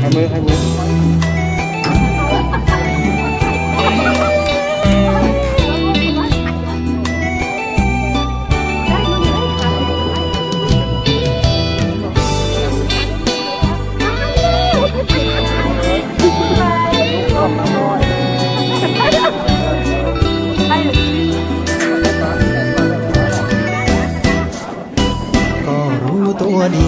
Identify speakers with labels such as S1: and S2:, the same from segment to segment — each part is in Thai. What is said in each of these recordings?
S1: ให้มือ
S2: ตัวดี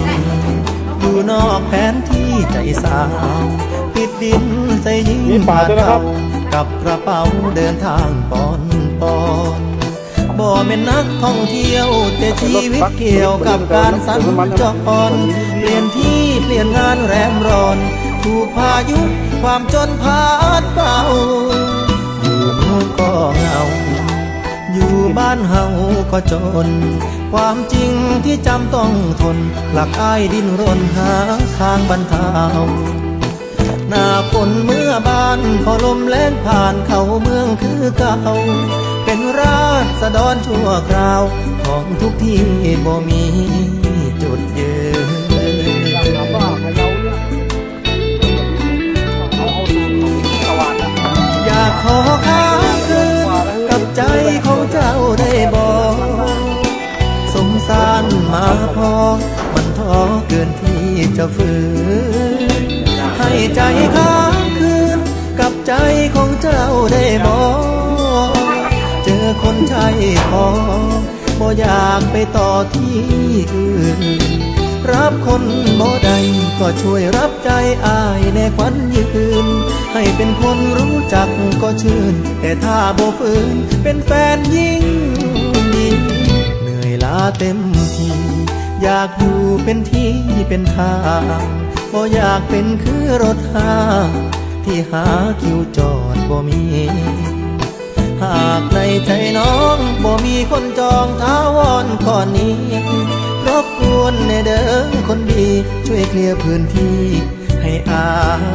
S2: อยู่นอกแผนที่ใจสาวปิดดินใส่ยิ้
S1: มปาด้วยนะครับ
S2: กับกระเป๋าเดินทางปอนปอนบ่เป็นนักท่องเที่ยวแต่ชีวิตเกี่ยวกับการสัญจรเปลี่ยนที่เปลี่ยนงานแรมร้อน ถูกพายุความจนพาดเป่าอยู่ก็เหงา อยู่บ้านเฮา ก็จน ความจริงที่จำต้องทน หลักอ้ายดิ้นรนหาทางบรรเทาหน้าฝนเมื่อบานพอลมแรงผ่านเข้าเมืองคือเก่า เป็นราษฎรชั่วคราว ของทุกที่บ่มีจุดยืน
S1: ถามว่าพะเยาเนี่ยเอาเอาสูตรของสวัสดิ์อะ
S2: อยากขอค้างคืนกับใจของเจ้าได้บ พอ มันท้อเกินที่จะฝืน ให้ใจค้างคืน กับใจของเจ้าได้บอกเจอคนใช่พอบ่อยากไปต่อที่อื่น รับคนบ่ได้ก็ช่วยรับใจอายในควันยืน ให้เป็นคนรู้จักก็ชื่น แต่ถ้าบ่ฝืนเป็นแฟนยิ่งดีเหนื่อยล้าเต็ม อยากอยู่เป็นที่เป็นทางบ่อยากเป็นคือรถหางที่หาคิวจอดบ่มี หากในใจน้องบ่มีคนจองท้าวอนก่อนนี้รบกวนในเดิมคนดี ช่วยเคลียร์พื้นที่ให้อาย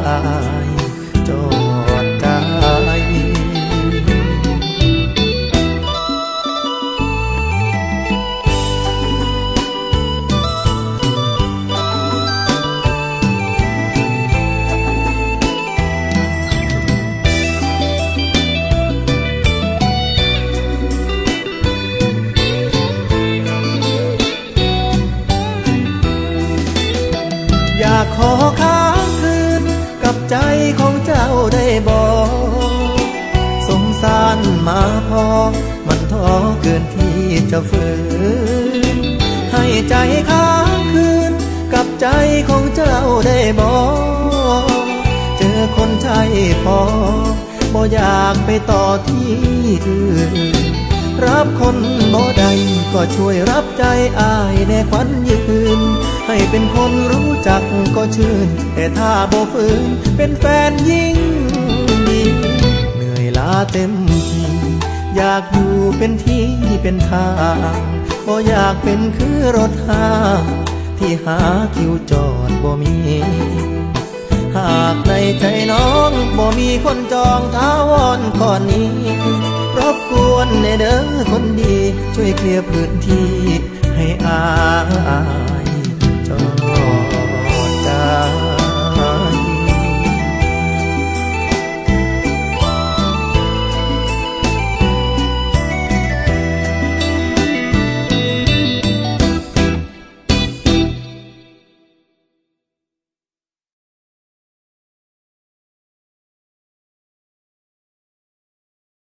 S2: ขอค้างคืน กับใจของเจ้าได้บอกสงสารมาพอ มันท้อเกินที่จะฝืน ให้ใจค้างคืน กับใจของเจ้าได้บอกเจอคนใช่พอบ่อยากไปต่อที่อื่น รับคนบ่ได้ก็ช่วยรับใจอายในควันยืน ให้เป็นคนรู้จักก็ชื่น แต่ถ้าบ่ฝืนเป็นแฟนยิ่งดีเหนื่อยล้าเต็มทีอยากอยู่เป็นที่เป็นทางบ่อยากเป็นคือรถหาที่หาคิวจอดบ่มี หากในใจน้องบ่มีคนจองท้าวอนก่อนนี้ บกวนในเด้อคนดี ช่วยเคลียร์พื้นที่ให้อาย